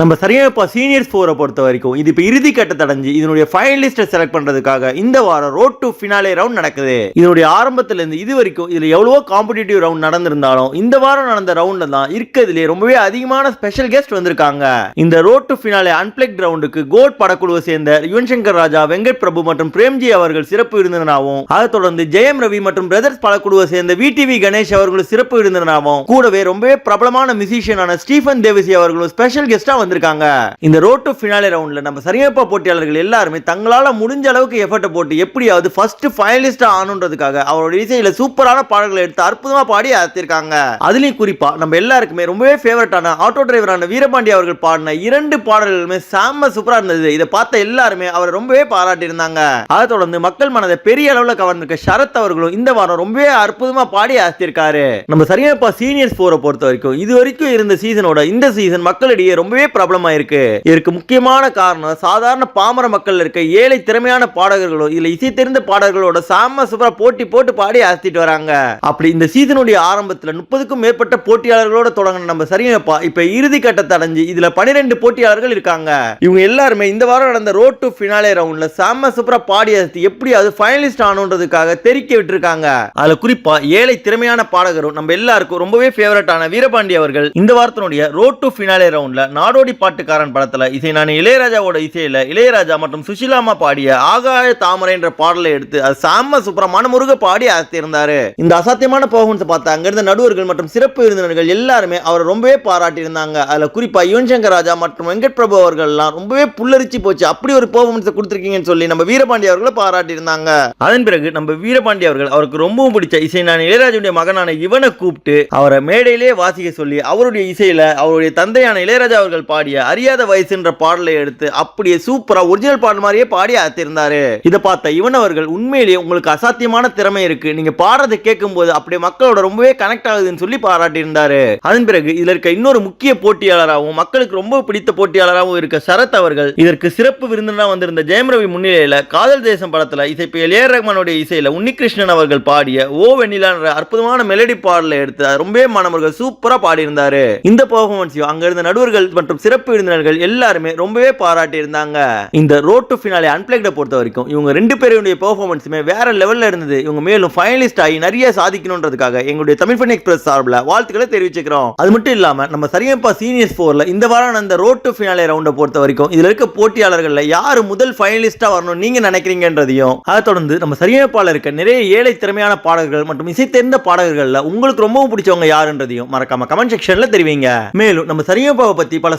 நம்ம சரியாக இப்போ சீனியர்ஸ் ஃபோரை பொறுத்த வரைக்கும் இது இப்போ இறுதி கட்டத்தை அடைஞ்சு இதனுடைய ஃபைனலிஸ்ட்டை செலக்ட் பண்ணுறதுக்காக இந்த வாரம் ரோட் டு ஃபினாலே ரவுண்ட் நடக்குது. இதனுடைய ஆரம்பத்துலேருந்து இது வரைக்கும் இதில் எவ்வளவோ காம்படிட்டிவ் ரவுண்ட் நடந்திருந்தாலும் இந்த வாரம் நடந்த ரவுண்டில் தான் இருக்கிறதுலே ரொம்பவே அதிகமான ஸ்பெஷல் கெஸ்ட் வந்திருக்காங்க. இந்த ரோட் டு ஃபினாலே அன்பிளக் ரவுண்டுக்கு கோட் படக்குழுவை சேர்ந்த யுவன் சங்கர் ராஜா வெங்கட் பிரபு மற்றும் பிரேம்ஜி அவர்கள் சிறப்பு விருந்தினராகவும் அதைத் தொடர்ந்து ஜெயம் ரவி மற்றும் பிரதர்ஸ் படக்குழுவை சேர்ந்த விடிவி கணேஷ் அவர்களும் சிறப்பு விருந்தினராகவும் கூடவே ரொம்பவே பிரபலமான மியூசிஷியனான ஸ்டீஃபன் தேவசி அவர்களும் ஸ்பெஷல் கெஸ்ட்டாக வந்திருக்காங்க. இந்த ரோட் டு ஃபினாலே ரவுண்டில் நம்ம சரியப்பா போட்டியாளர்கள் எல்லாருமே தங்களால் முடிஞ்ச அளவுக்கு எஃபர்ட்டை போட்டு எப்படியாவது ஃபர்ஸ்ட் ஃபைனலிஸ்டாக ஆனுன்றதுக்காக அவரோட இசையில் சூப்பரான பாடல்களை எடுத்து அற்புதமாக பாடி அத்திருக்காங்க அதுலேயும் குறிப்பா நம்ம எல்லாருக்குமே ரொம்பவே ஃபேவரட்டான ஆட்டோ டிரைவரான வீரபாண்டி அவர்கள் பாடின இரண்டு பாடல்களுமே செம்ம சூப்பராக இருந்தது. இதை பார்த்த எல்லாருமே அவரை ரொம்பவே பாராட்டியிருந்தாங்க. அதை தொடர்ந்து மக்கள் மனதை பெரிய அளவில் கவர்ந்திருக்க சரத் அவர்களும் இந்த வாரம் ரொம்பவே அற்புதமாக பாடி அசத்திருக்காரு. நம்ம சரியப்பா சீனியர்ஸ் போரை பொறுத்த வரைக்கும் இது வரைக்கும் இருந்த சீசனோட இந்த சீசன் மக்களிடையே ரொம்பவே ப்ராப்ளமாக இருக்குது இதற்கு முக்கியமான காரணம் சாதாரண பாமர மக்கள் இருக்க ஏழை திறமையான பாடகர்களோ இல்லை இசை தெரிந்த பாடகர்களோட சாம சூப்பராக போட்டி போட்டு பாடி அசத்திட்டு வராங்க. அப்படி இந்த சீசனுடைய ஆரம்பத்தில் முப்பதுக்கும் மேற்பட்ட போட்டியாளர்களோட தொடங்கின நம்ம சரியப்பா இப்போ இறுதி கட்டத்தை அடைஞ்சு இதில் பனிரெண்டு போட்டியாளர்கள் இருக்காங்க. இவங்க எல்லாருமே இந்த வாரம் நடந்த ரோட் டு ஃபினாலே ரவுண்டில் சாம சூப்பராக பாடி அசத்தி எப்படியாவது ஃபைனலிஸ்ட் ஆகணுன்றதுக்காக தெரிக்க விட்டுருக்காங்க. அதில் குறிப்பாக ஏழை திறமையான பாடகரும் நம்ம எல்லாருக்கும் ரொம்பவே ஃபேவரட்டான வீரபாண்டி அவர்கள் இந்த வாரத்தினுடைய ரோட் டு ஃபினாலே ரவுண்டில் நாடு நாடோடி பாட்டுக்காரன் படத்தில் இசை நான் இளையராஜாவோட இசையில் இளையராஜா மற்றும் சுஷிலாமா பாடிய ஆகாய தாமரை என்ற பாடலை எடுத்து அது சாம சுப்பிரமான முருக பாடி அசத்திருந்தாரு. இந்த அசாத்தியமான பர்ஃபார்மன்ஸ் பார்த்தா அங்கிருந்த நடுவர்கள் மற்றும் சிறப்பு விருந்தினர்கள் எல்லாருமே அவரை ரொம்பவே பாராட்டி இருந்தாங்க குறிப்பாக யுவன் சங்கர் ராஜா மற்றும் வெங்கட் பிரபு அவர்கள்லாம் ரொம்பவே புல்லரிச்சு போச்சு. அப்படி ஒரு பெர்ஃபார்மன்ஸ் கொடுத்துருக்கீங்கன்னு சொல்லி நம்ம வீரபாண்டி அவர்களை பாராட்டி இருந்தாங்க அதன் பிறகு நம்ம வீரபாண்டி அவர்கள் அவருக்கு ரொம்பவும் பிடிச்ச இசை நான் இளையராஜுடைய மகனான இவனை கூப்பிட்டு அவரை மேடையிலே வாசிக்க சொல்லி அவருடைய இசையில அவருடைய தந்தையான இளையராஜா அவர்கள் பாடிய அறியாத வயசுன்ற பாடலை எடுத்து அப்படியே சூப்பரா ஒரிஜினல் பாடல் மாதிரியே பாடி அத்திருந்தாரு இதை பார்த்த இவன் அவர்கள் உண்மையிலேயே உங்களுக்கு அசாத்தியமான திறமை இருக்கு. நீங்க பாடுறதை கேட்கும் போது அப்படியே மக்களோட ரொம்பவே கனெக்ட் ஆகுதுன்னு சொல்லி பாராட்டி இருந்தாரு அதன் பிறகு இதுல இருக்க இன்னொரு முக்கிய போட்டியாளராகவும் மக்களுக்கு ரொம்ப பிடித்த போட்டியாளராகவும் இருக்க சரத் அவர்கள் இதற்கு சிறப்பு விருந்தினா வந்திருந்த ஜெயம் ரவி முன்னிலையில காதல் தேசம் படத்துல இசைப்பியல் ஏ ரஹ்மானுடைய இசையில உன்னிகிருஷ்ணன் அவர்கள் பாடிய ஓ வெண்ணிலான்ற அற்புதமான மெலடி பாடலை எடுத்து ரொம்பவே மாணவர்கள் சூப்பரா பாடியிருந்தாரு. இந்த பெர்ஃபார்மன்ஸையும் அங்க இருந்த நடுவர்கள் மற்றும் சிறப்பு விருந்தினர்கள் எல்லாருமே ரொம்பவே பாராட்டி இருந்தாங்க இந்த ரோட் டு ஃபினாலே அன்பிளக்ட பொறுத்த வரைக்கும் இவங்க ரெண்டு பேருடைய பெர்ஃபார்மன்ஸுமே வேற லெவல்ல இருந்தது. இவங்க மேலும் ஃபைனலிஸ்ட் ஆகி நிறைய சாதிக்கணுன்றதுக்காக எங்களுடைய தமிழ் பண்ணி எக்ஸ்பிரஸ் சார்பில் வாழ்த்துக்களை தெரிவிச்சுக்கிறோம். அது மட்டும் இல்லாம நம்ம சரியப்பா சீனியர்ஸ் ஃபோர்ல இந்த வாரம் நடந்த ரோட் டு ஃபினாலே ரவுண்டை பொறுத்த வரைக்கும் இதுல இருக்க போட்டியாளர்கள்ல யார் முதல் ஃபைனலிஸ்டா வரணும் நீங்க நினைக்கிறீங்கன்றதையும் அதை தொடர்ந்து நம்ம சரியமைப்பாளர் இருக்க நிறைய ஏழை திறமையான பாடகர்கள் மற்றும் இசை தெரிந்த பாடகர்கள்ல உங்களுக்கு ரொம்பவும் பிடிச்சவங்க யாருன்றதையும் மறக்காம கமெண்ட் செக்ஷன்ல தெரிவிங்க. மேலும் நம்ம சரியப்பாவை பத்தி பல